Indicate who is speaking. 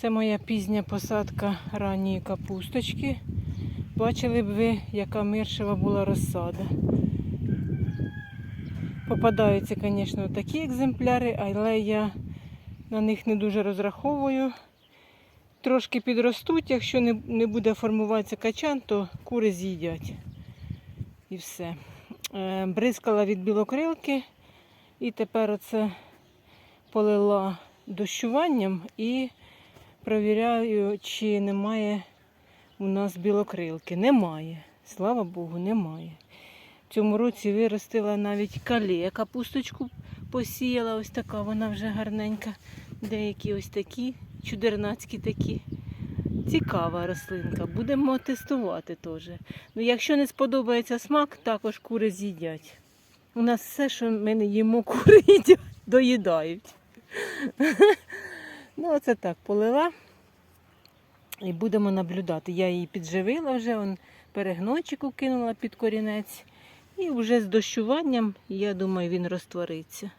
Speaker 1: Це моя пізня посадка ранньої капусточки. Бачили б ви, яка миршева була розсада. Попадаються, звісно, такі екземпляри, але я на них не дуже розраховую. Трошки підростуть, якщо не, буде формуватися качан, то кури з'їдять. І все. Е, бризкала від білокрилки і тепер оце полила дощуванням і провіряю, чи немає у нас білокрилки. Немає. Слава Богу, немає. В цьому році виростила навіть кале. Капусточку посіяла, ось така, вона вже гарненька. Деякі ось такі, чудернацькі такі. Цікава рослинка. Будемо тестувати теж. Ну, якщо не сподобається смак, також кури з'їдять. У нас все, що ми не їмо, кури їдять, доїдають. Ну, оце так полила. І будемо наблюдати. Я її підживила вже, он перегнойчику кинула під корінець. І вже з дощуванням, я думаю, він розтвориться.